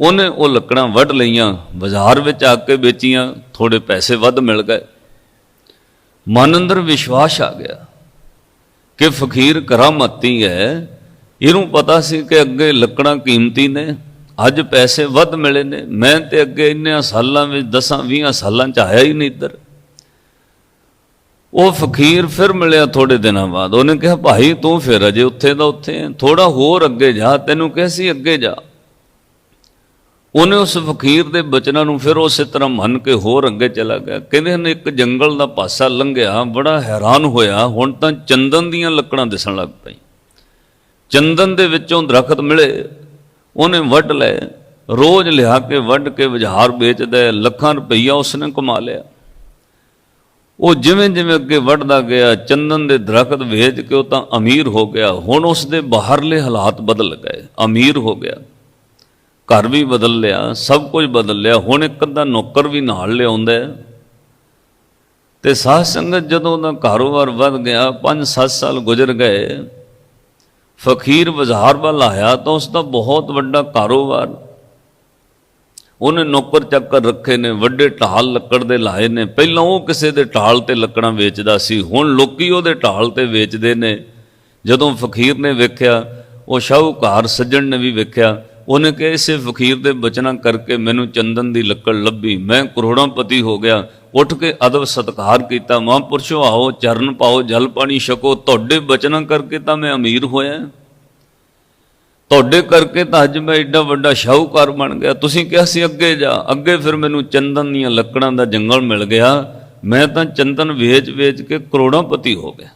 ਉਹਨੇ ਉਹ ਲੱਕੜਾਂ ਵੱਢ ਲਈਆਂ, ਬਾਜ਼ਾਰ ਵਿੱਚ ਆ ਕੇ ਵੇਚੀਆਂ ਥੋੜੇ ਪੈਸੇ ਵੱਧ ਮਿਲ ਗਏ। ਮਨ ਅੰਦਰ ਵਿਸ਼ਵਾਸ ਆ ਗਿਆ ਕਿ ਫਕੀਰ ਕਰਾਮਤੀ ਹੈ। ਇਹਨੂੰ ਪਤਾ ਸੀ ਕਿ ਅੱਗੇ ਲੱਕੜਾਂ ਕੀਮਤੀ ਨੇ, ਅੱਜ ਪੈਸੇ ਵੱਧ ਮਿਲੇ ਨੇ। ਮੈਂ ਤੇ ਅੱਗੇ ਇੰਨੇ ਸਾਲਾਂ ਵਿੱਚ 10 20 ਸਾਲਾਂ ਚ ਆਇਆ ਹੀ ਨਹੀਂ ਇੱਧਰ। ਉਹ ਫਕੀਰ ਫਿਰ ਮਿਲਿਆ ਥੋੜੇ ਦਿਨਾਂ ਬਾਅਦ। ਉਹਨੇ ਕਿਹਾ, ਭਾਈ ਤੂੰ ਫਿਰ ਅਜੇ ਉੱਥੇ ਦਾ ਉੱਥੇ ਥੋੜਾ ਹੋਰ ਅੱਗੇ ਜਾ। ਤੈਨੂੰ ਕਿਹਾ ਸੀ ਅੱਗੇ ਜਾ। ਉਹਨੇ ਉਸ ਫਕੀਰ ਦੇ ਬਚਨਾਂ ਨੂੰ ਫਿਰ ਉਸੇ ਤਰ੍ਹਾਂ ਮੰਨ ਕੇ ਹੋਰ ਅੱਗੇ ਚਲਾ ਗਿਆ। ਕਹਿੰਦੇ ਹਨ, ਇੱਕ ਜੰਗਲ ਦਾ ਪਾਸਾ ਲੰਘਿਆ, ਬੜਾ ਹੈਰਾਨ ਹੋਇਆ। ਹੁਣ ਤਾਂ ਚੰਦਨ ਦੀਆਂ ਲੱਕੜਾਂ ਦਿਸਣ ਲੱਗ ਪਈ ਚੰਦਨ ਦੇ ਵਿੱਚੋਂ ਦਰਖਤ ਮਿਲੇ, ਉਹਨੇ ਵੱਢ ਲਏ। ਰੋਜ਼ ਲਿਆ ਕੇ ਵੱਢ ਕੇ ਬਾਜ਼ਾਰ ਵੇਚਦਾ ਲੱਖਾਂ ਰੁਪਈਆ ਉਸਨੇ ਕਮਾ ਲਿਆ। ਉਹ ਜਿਵੇਂ ਜਿਵੇਂ ਅੱਗੇ ਵੱਢਦਾ ਗਿਆ, ਚੰਦਨ ਦੇ ਦਰਖਤ ਵੇਚ ਕੇ ਉਹ ਤਾਂ ਅਮੀਰ ਹੋ ਗਿਆ। ਹੁਣ ਉਸ ਦੇ ਬਾਹਰਲੇ ਹਾਲਾਤ ਬਦਲ ਗਏ, ਅਮੀਰ ਹੋ ਗਿਆ। ਘਰ ਵੀ ਬਦਲ ਲਿਆ, ਸਭ ਕੁਝ ਬਦਲ ਲਿਆ, ਹੁਣ ਇੱਕ ਅੱਧਾ ਨੌਕਰ ਵੀ ਨਾਲ ਲਿਆਉਂਦਾ ਹੈ। ਤੇ ਸਾਧ ਸੰਗਤ ਜਦੋਂ ਉਹਦਾ ਕਾਰੋਬਾਰ ਵੱਧ ਗਿਆ 5-7 ਸਾਲ ਗੁਜ਼ਰ ਗਏ, ਫਕੀਰ ਬਾਜ਼ਾਰ ਵੱਲ ਆਇਆ ਤਾਂ ਉਸ ਦਾ ਬਹੁਤ ਵੱਡਾ ਕਾਰੋਬਾਰ। ਉਹਨੇ ਨੌਕਰ ਚੱਕਰ ਰੱਖੇ ਨੇ, ਵੱਡੇ ਢਾਲ ਲੱਕੜ ਦੇ ਲਾਏ ਨੇ। ਪਹਿਲਾਂ ਉਹ ਕਿਸੇ ਦੇ ਢਾਲ ਤੇ ਲੱਕੜਾਂ ਵੇਚਦਾ ਸੀ, ਹੁਣ ਲੋਕੀ ਉਹਦੇ ਢਾਲ ਤੇ ਵੇਚਦੇ ਨੇ। ਜਦੋਂ ਫਕੀਰ ਨੇ ਵੇਖਿਆ, ਉਹ ਸ਼ਾਹੂਕਾਰ ਸੱਜਣ ਨੇ ਵੀ ਵੇਖਿਆ ਉਹਨੇ ਕਿਹਾ, ਇਸੇ ਫਕੀਰ ਦੇ ਬਚਨਾਂ ਕਰਕੇ ਮੈਨੂੰ ਚੰਦਨ ਦੀ ਲੱਕੜ ਲੱਭੀ। ਮੈਂ ਕਰੋੜਾਂ ਪਤੀ ਹੋ ਗਿਆ। ਉੱਠ ਕੇ ਅਦਬ ਸਤਕਾਰ ਕੀਤਾ। ਮਹਾਂਪੁਰਸ਼ੋ ਆਓ, ਚਰਨ ਪਾਓ, ਜਲ ਪਾਣੀ ਛਕੋ। ਤੁਹਾਡੇ ਬਚਨਾਂ ਕਰਕੇ ਤਾਂ ਮੈਂ ਅਮੀਰ ਹੋਇਆ। ਤੁਹਾਡੇ ਕਰਕੇ ਤਾਂ ਅੱਜ ਮੈਂ ਐਡਾ ਵੱਡਾ ਸ਼ਾਹੂਕਾਰ ਬਣ ਗਿਆ। ਤੁਸੀਂ ਕਿਹਾ ਸੀ, ਅੱਗੇ ਜਾ। ਅੱਗੇ ਫਿਰ ਮੈਨੂੰ ਚੰਦਨ ਦੀਆਂ ਲੱਕੜਾਂ ਦਾ ਜੰਗਲ ਮਿਲ ਗਿਆ। ਮੈਂ ਤਾਂ ਚੰਦਨ ਵੇਚ-ਵੇਚ ਕੇ ਕਰੋੜਾਂ ਪਤੀ ਹੋ ਗਿਆ।